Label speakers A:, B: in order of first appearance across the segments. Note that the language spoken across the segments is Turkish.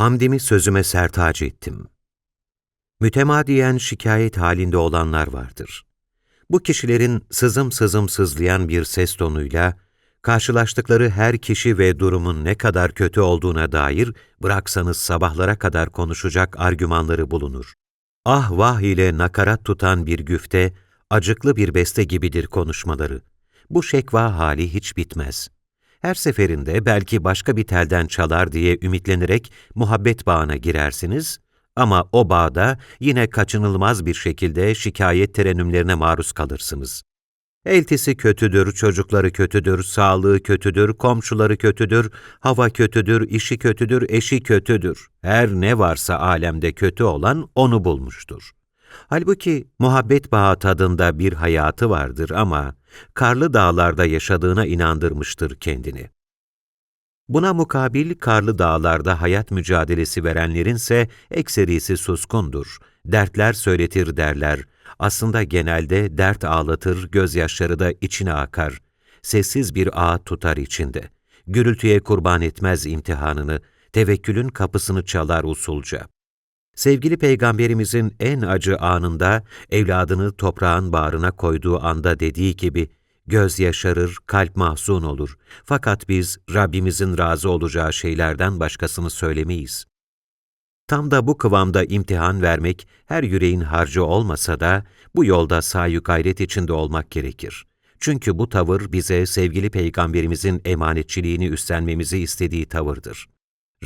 A: Hamdimi sözüme sertac ettim. Mütemadiyen şikayet halinde olanlar vardır. Bu kişilerin sızım sızım sızlayan bir ses tonuyla, karşılaştıkları her kişi ve durumun ne kadar kötü olduğuna dair bıraksanız sabahlara kadar konuşacak argümanları bulunur. Ah vah ile nakarat tutan bir güfte, acıklı bir beste gibidir konuşmaları. Bu şekva hali hiç bitmez. Her seferinde belki başka bir telden çalar diye ümitlenerek muhabbet bağına girersiniz ama o bağda yine kaçınılmaz bir şekilde şikayet terenümlerine maruz kalırsınız. Eltisi kötüdür, çocukları kötüdür, sağlığı kötüdür, komşuları kötüdür, hava kötüdür, işi kötüdür, eşi kötüdür. Her ne varsa alemde kötü olan onu bulmuştur. Halbuki muhabbet bağı tadında bir hayatı vardır ama karlı dağlarda yaşadığına inandırmıştır kendini. Buna mukabil karlı dağlarda hayat mücadelesi verenlerinse ekserisi suskundur. Dertler söyletir derler. Aslında genelde dert ağlatır, gözyaşları da içine akar. Sessiz bir ağ tutar içinde. Gürültüye kurban etmez imtihanını, tevekkülün kapısını çalar usulca. Sevgili Peygamberimizin en acı anında, evladını toprağın bağrına koyduğu anda dediği gibi, göz yaşarır, kalp mahzun olur. Fakat biz Rabbimizin razı olacağı şeylerden başkasını söylemeyiz. Tam da bu kıvamda imtihan vermek her yüreğin harcı olmasa da bu yolda sayu gayret içinde olmak gerekir. Çünkü bu tavır bize sevgili Peygamberimizin emanetçiliğini üstlenmemizi istediği tavırdır.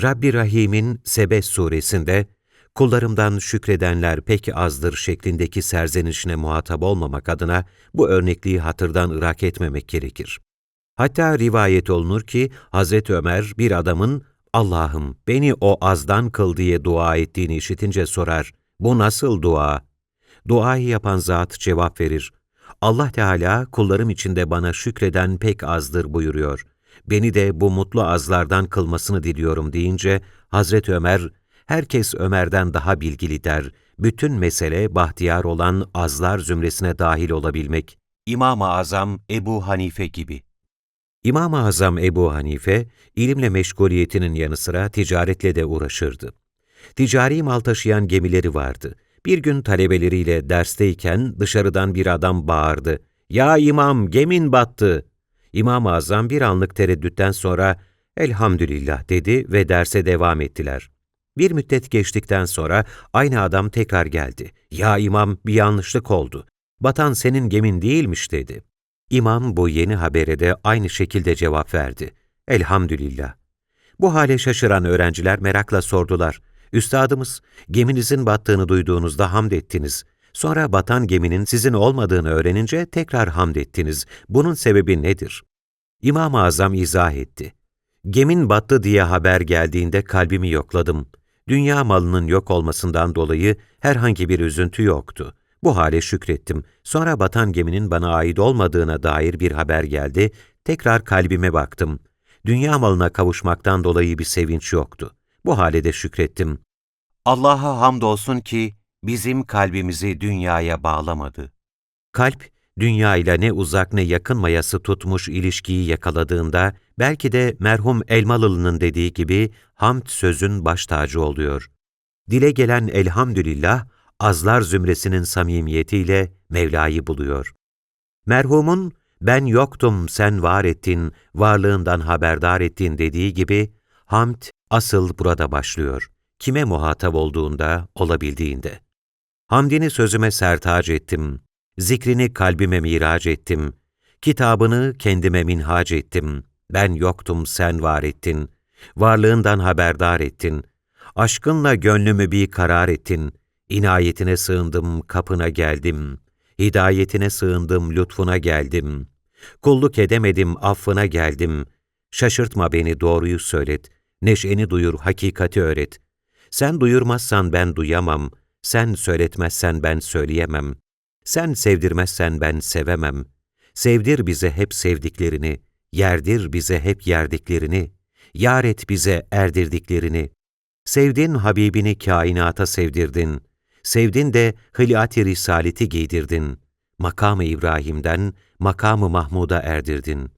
A: Rabbi Rahim'in Sebes suresinde kullarımdan şükredenler pek azdır şeklindeki serzenişine muhatap olmamak adına bu örnekliği hatırdan ırak etmemek gerekir. Hatta rivayet olunur ki Hazreti Ömer bir adamın Allah'ım beni o azdan kıl diye dua ettiğini işitince sorar. Bu nasıl dua? Duayı yapan zat cevap verir. Allah Teala kullarım içinde bana şükreden pek azdır buyuruyor. Beni de bu mutlu azlardan kılmasını diliyorum deyince Hazreti Ömer herkes Ömer'den daha bilgili der, bütün mesele bahtiyar olan azlar zümresine dahil olabilmek. İmam-ı Azam Ebu Hanife gibi. İmam-ı Azam Ebu Hanife, ilimle meşguliyetinin yanı sıra ticaretle de uğraşırdı. Ticari mal taşıyan gemileri vardı. Bir gün talebeleriyle dersteyken dışarıdan bir adam bağırdı. ''Ya imam, gemin battı!'' İmam-ı Azam bir anlık tereddütten sonra ''Elhamdülillah'' dedi ve derse devam ettiler. Bir müddet geçtikten sonra aynı adam tekrar geldi. ''Ya imam, bir yanlışlık oldu. Batan senin gemin değilmiş.'' dedi. İmam bu yeni habere de aynı şekilde cevap verdi. Elhamdülillah. Bu hale şaşıran öğrenciler merakla sordular. Üstadımız, geminizin battığını duyduğunuzda hamd ettiniz. Sonra batan geminin sizin olmadığını öğrenince tekrar hamd ettiniz. Bunun sebebi nedir? İmam-ı Azam izah etti. Gemin battı diye haber geldiğinde kalbimi yokladım. Dünya malının yok olmasından dolayı herhangi bir üzüntü yoktu. Bu hale şükrettim. Sonra batan geminin bana ait olmadığına dair bir haber geldi. Tekrar kalbime baktım. Dünya malına kavuşmaktan dolayı bir sevinç yoktu. Bu hale de şükrettim. Allah'a hamdolsun ki bizim kalbimizi dünyaya bağlamadı. Kalp, dünya ile ne uzak ne yakın mayası tutmuş ilişkiyi yakaladığında, belki de merhum Elmalılı'nın dediği gibi hamd sözün baş tacı oluyor. Dile gelen elhamdülillah, azlar zümresinin samimiyetiyle Mevla'yı buluyor. Merhumun, ben yoktum sen var ettin, varlığından haberdar ettin dediği gibi, hamd asıl burada başlıyor. Kime muhatap olduğunda, olabildiğinde. Hamdini sözüme sertac ettim, zikrini kalbime miraç ettim, kitabını kendime minhac ettim, ben yoktum sen var ettin, varlığından haberdar ettin, aşkınla gönlümü bir karar ettin, İnayetine sığındım, kapına geldim. Hidayetine sığındım, lütfuna geldim. Kulluk edemedim, affına geldim. Şaşırtma beni, doğruyu söylet. Neşeni duyur, hakikati öğret. Sen duyurmazsan ben duyamam. Sen söyletmezsen ben söyleyemem. Sen sevdirmezsen ben sevemem. Sevdir bize hep sevdiklerini. Yerdir bize hep yerdiklerini. Yar et bize erdirdiklerini. Sevdin Habibini kainata sevdirdin.'' Sevdin de hılyat-i risaleti giydirdin. Makamı İbrahim'den makamı Mahmud'a erdirdin.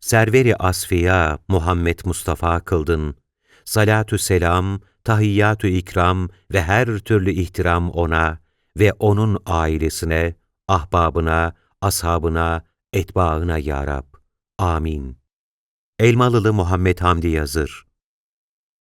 A: Serveri asfiya Muhammed Mustafa kıldın. Salatü selam tahiyyatü ikram ve her türlü ihtiram ona ve onun ailesine, ahbabına, ashabına, etbaına ya Rab. Amin. Elmalılı Muhammed Hamdi Yazır